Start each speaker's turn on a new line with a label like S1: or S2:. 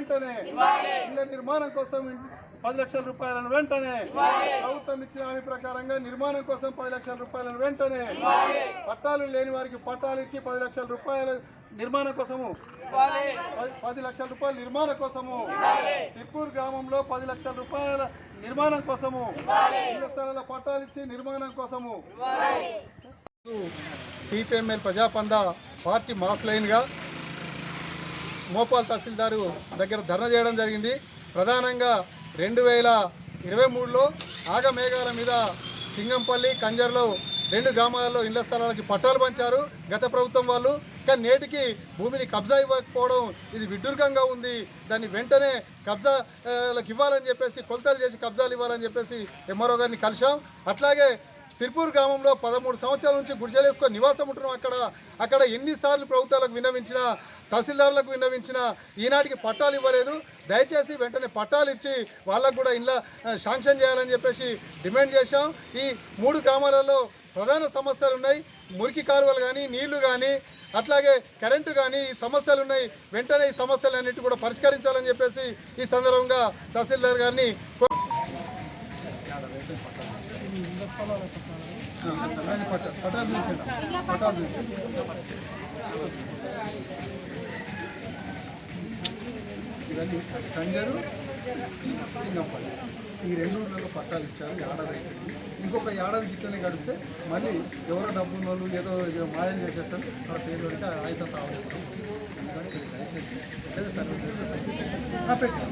S1: వెంటనే ఇళ్ళ నిర్మాణం కోసం పది లక్షల రూపాయలను వెంటనే ప్రభుత్వం ఇచ్చిన హామీ ప్రకారంగా నిర్మాణం కోసం పది లక్షల రూపాయలను వెంటనే పట్టాలు లేని వారికి పట్టాలు ఇచ్చి పది లక్షల రూపాయల నిర్మాణం కోసము. పది- లక్షల రూపాయల నిర్మాణం కోసము. సిర్పూర్ గ్రామంలో పది లక్షల రూపాయల నిర్మాణం కోసము. ఇళ్ళ స్థలాల పట్టాలు ఇచ్చి నిర్మాణం కోసము. సిపిఎంఎల్ ప్రజాపంద పార్టీ మాస్ లైన్గా మోపాల్ తహసీల్దారు దగ్గర ధర్నా చేయడం జరిగింది. ప్రధానంగా రెండు వేల ఇరవై మూడులో ఆగమేఘాల మీద సింగంపల్లి కంజర్లో రెండు గ్రామాలలో ఇళ్ళ స్థలాలకి పట్టాలు పంచారు గత ప్రభుత్వం వాళ్ళు. కానీ నేటికి భూమిని కబ్జా ఇవ్వకపోవడం ఇది విడ్డూర్గంగా ఉంది. దాన్ని వెంటనే కబ్జాలకు ఇవ్వాలని చెప్పేసి కొలతలు చేసి కబ్జాలు ఇవ్వాలని చెప్పేసి ఎంఆర్ఓ గారిని కలిశాం. అట్లాగే సిర్పూర్ గ్రామంలో పదమూడు సంవత్సరాల నుంచి గుడిసెలేసుకొని నివాసం ఉంటున్నాం. అక్కడ అక్కడ ఎన్నిసార్లు ప్రభుత్వాలకు విన్నవించినా తహసీల్దారులకు విన్నవించినా ఈనాటికి పట్టాలు ఇవ్వలేదు. దయచేసి వెంటనే పట్టాలు ఇచ్చి వాళ్ళకు కూడా ఇంట్లో శాంక్షన్ చేయాలని చెప్పేసి డిమాండ్ చేశాం. ఈ మూడు గ్రామాలలో ప్రధాన సమస్యలు ఉన్నాయి. మురికి కాలువలు కానీ నీళ్ళు కానీ అట్లాగే కరెంటు కానీ ఈ సమస్యలు ఉన్నాయి. వెంటనే ఈ సమస్యలన్నిటి కూడా పరిష్కరించాలని చెప్పేసి ఈ సందర్భంగా తహసీల్దార్ గారిని కో-
S2: ఇవన్నీ కంజరు సింగంపల్లి ఈ రెండు ఊళ్ళలో పట్టాలు ఇచ్చారు ఏడాది అయిపోయింది. ఇంకొక ఏడాది ఇట్లనే గడిస్తే మళ్ళీ ఎవరో డబ్బు ఉన్న వాళ్ళు ఏదో మాయం చేసేస్తారు వాళ్ళ పేరు పెడితే ఆయుధ తావడం దయచేసి సరే సర్వే చేసి